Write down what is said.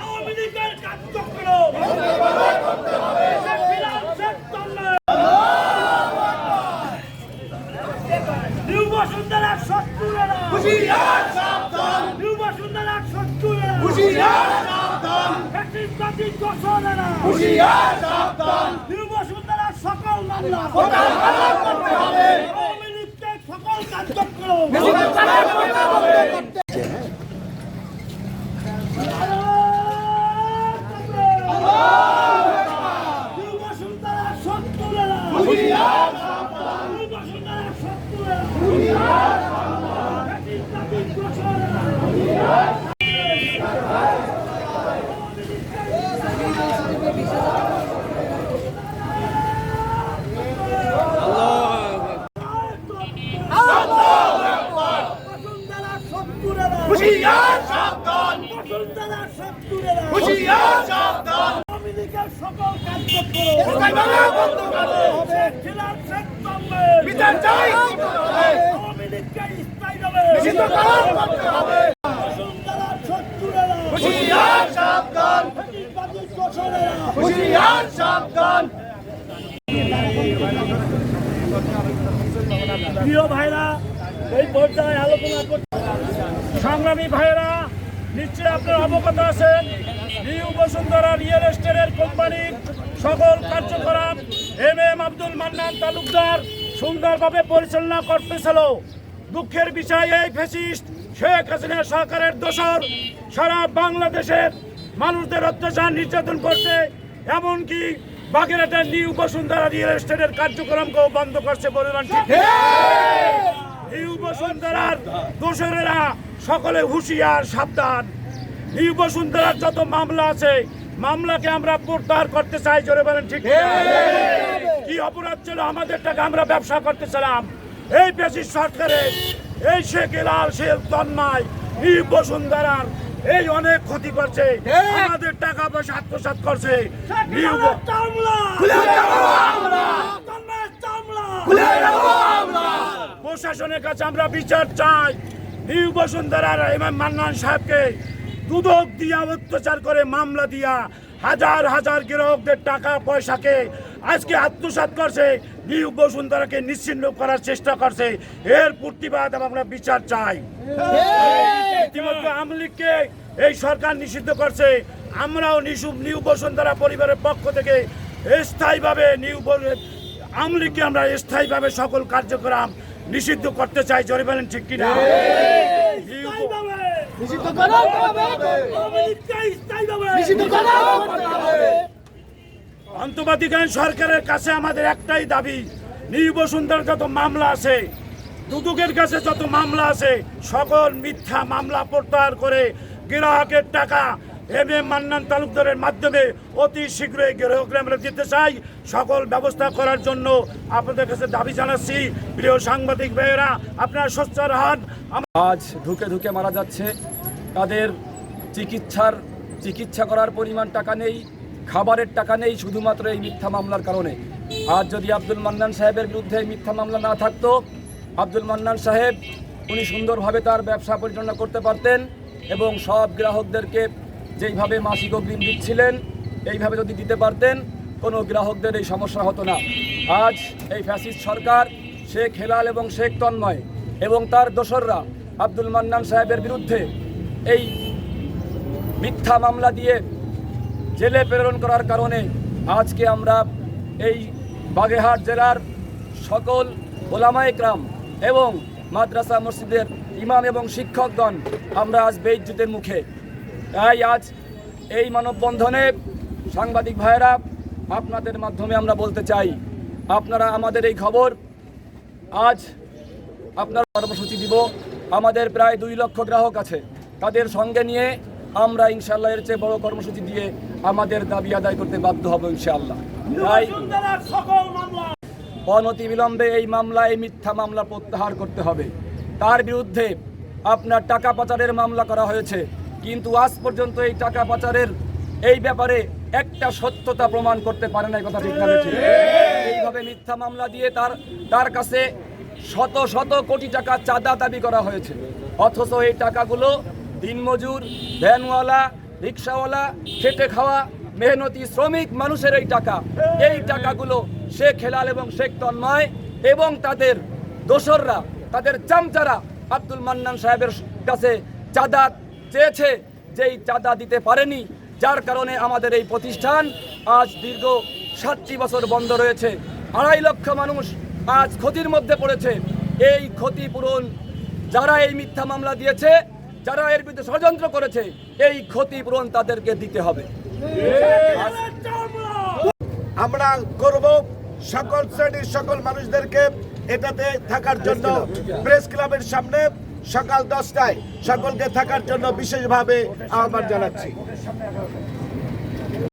আওয়ামী লীগের কার্যক্রম শেখ বিলাল, শেখ তন্ময়। নিউ বসুন্ধরার শত্রুরা নিউ বসুন্ধরার শত্রুরা ফ্যাসিস্টবাদী দোসরেরা নিউ বসুন্ধরার সকল মামলা আওয়ামী লীগের সকল কার্যক্রম বসুন্ধরার শত্রুরা নিউ বসুন্ধরার শত্রুরা ফ্যাসিস্টবাদী দোসরেরা বসুন্ধরার শত্রুরা বসুন্ধরার শত্রুরা আওয়ামী লীগের সকল কার্যক্রম শেখ বিলাল, শেখ তন্ময়। আওয়ামী লীগকে স্থায়ীভাবে বসুন্ধরার ভাইরা, এই আলোচনা সংগ্রামী ভাইরা, নিশ্চয়ই আপনারা অবগত আছেন, নিউ বসুন্ধরা রিয়েল এস্টেটের কোম্পানির সকল কার্যকলাপ এম এম আব্দুল মান্নান তালুকদার সুন্দরভাবে পরিচালনা করতেছিল। দুঃখের বিষয়, এই ফ্যাসিস্ট শেখ হাসিনা সরকারের দোষর। সারা বাংলাদেশের মানুষদের অত্যাচার নির্যাতন করছে এমনকি বাগেরহাটের নিউ বসুন্ধরা রিয়েল এস্টেটের কার্যক্রমকেও বন্ধ করছে ঠিক নিউ বসুন্ধরার দোষরেরা সকলে হুঁশিয়ার সাবধান। নিউ বসুন্ধরার যত মামলা আছে মামলাকে আমরা প্রত্যাহার করতে চাই জোরে বলেন ঠিক কিনা? কি অপরাধ ছিল? আমাদের টাকা আমরা ব্যবসা করতেছিলাম। এই বেশি সরকারের এই শেখ লাল শেখ তন্মায় নিউ বসুন্ধরার এই অনেক ক্ষতি করছে। আমাদের টাকা পয়সা আত্মসাৎ করছে। প্রশাসনের কাছে আমরা বিচার চাই। নিউ বসুন্ধরার ইমাম মান্নান সাহেবকে দুদক দিয়া অত্যাচার করে মামলা দিয়া হাজার হাজার গ্রাহকদের টাকা পয়সাকে আজকে আত্মসাৎ করছে। নিউ বসুন্ধরাকে নিশ্চিন্ন করার চেষ্টা করছে। এর প্রতিবাদ আমরা বিচার চাই। ইতিমধ্যে আওয়ামী লীগকে এই সরকার নিষিদ্ধ করছে। আমরাও নিশু নিউ বসুন্ধরা পরিবারের পক্ষ থেকে স্থায়ীভাবে নিউ লীগকে আমরা স্থায়ীভাবে সকল কার্যক্রম নিষিদ্ধ করতে চাই। জোরে বলেন ঠিক কিনা? নিউ ব- অন্তর্বর্তীকালীন সরকারের কাছে আমাদের একটাই দাবি নিউ বসুন্ধরার যত মামলা আছে, দুদুকের কাছে যত মামলা আছে, সকল মিথ্যা মামলা প্রত্যাহার করে গ্রাহকের টাকা এম এম মান্নান তালুকদারের মাধ্যমে অতি শীঘ্রই গ্রাহকরা আমরা দিতে চাই। সকল ব্যবস্থা করার জন্য আপনাদের কাছে দাবি জানাচ্ছি। প্রিয় সাংবাদিক ভাইয়েরা, আপনারা সোচ্চার হন আজ ঢুকে ঢুকে মারা যাচ্ছে। তাদের চিকিৎসার, চিকিৎসা করার পরিমাণ টাকা নেই। খাবারের টাকা নেই শুধুমাত্র এই মিথ্যা মামলার কারণে। আর যদি আব্দুল মান্নান সাহেবের বিরুদ্ধে মিথ্যা মামলা না থাকতো, আব্দুল মান্নান সাহেব উনি সুন্দরভাবে তার ব্যবসা পরিচালনা করতে পারতেন এবং সব গ্রাহকদেরকে যেইভাবে মাসিক অগ্রিম দিচ্ছিলেন, এইভাবে যদি দিতে পারতেন, কোনো গ্রাহকদের এই সমস্যা হতো না। আজ এই ফ্যাসিস্ট সরকার, শেখ হেলাল এবং শেখ তন্ময় এবং তার দোসররা আব্দুল মান্নান সাহেবের বিরুদ্ধে এই মিথ্যা মামলা দিয়ে জেলে প্রেরণ করার কারণে আজকে আমরা এই বাগেরহাট জেলার সকল ওলামা একরাম এবং মাদ্রাসা মসজিদের ইমাম এবং শিক্ষকগণ আমরা আজ বেইজ্জতের মুখে। তাই আজ এই মানববন্ধনে সাংবাদিক ভাইয়েরা, আপনাদের মাধ্যমে আমরা বলতে চাই, আপনারা আমাদের এই খবর আজ আপনার কর্মসূচি দিব। আমাদের প্রায় দুই লক্ষ গ্রাহক আছে। তাদের সঙ্গে নিয়ে আমরা ইনশাল্লাহ এর চেয়ে বড় কর্মসূচি দিয়ে আমাদের দাবি আদায় করতে বাধ্য হব ইনশাল্লাহ অনতি বিলম্বে এই মামলা এই মিথ্যা মামলা প্রত্যাহার করতে হবে। তার বিরুদ্ধে আপনার টাকা পাচারের মামলা করা হয়েছে। কিন্তু আজ পর্যন্ত এই টাকা পাচারের এই ব্যাপারে একটা সত্যতা প্রমাণ করতে পারে না কথা ঠিক না এইভাবে মিথ্যা মামলা দিয়ে তার তার কাছে শত শত কোটি টাকা চাঁদা দাবি করা হয়েছে। অথচ এই টাকাগুলো দিনমজুর, ভ্যানওয়ালা, রিক্সাওয়ালা, খেটে খাওয়া, মেহনতি শ্রমিক মানুষের এই টাকা। এই টাকাগুলো শেখ হেলাল এবং শেখ তন্ময় এবং তাদের দোসররা, তাদের চামচারা আব্দুল মান্নান সাহেবের কাছে চাঁদা চেয়েছে যেই চাঁদা দিতে পারেনি। যার কারণে আমাদের এই প্রতিষ্ঠান আজ দীর্ঘ সাতটি বছর বন্ধ রয়েছে। আড়াই লক্ষ মানুষ আজ ক্ষতির মধ্যে পড়েছে। এই ক্ষতিপূরণ যারা এই মিথ্যা মামলা দিয়েছে যারা এর বিরুদ্ধে ষড়যন্ত্র করেছে এই ক্ষতিপূরণ তাদেরকে দিতে হবে। আমরা করব সকল শ্রেণির সকল মানুষদেরকে এটাতে থাকার জন্য প্রেস ক্লাবের সামনে সকাল দশটায় সকলকে থাকার জন্য বিশেষভাবে আহ্বান জানাচ্ছি।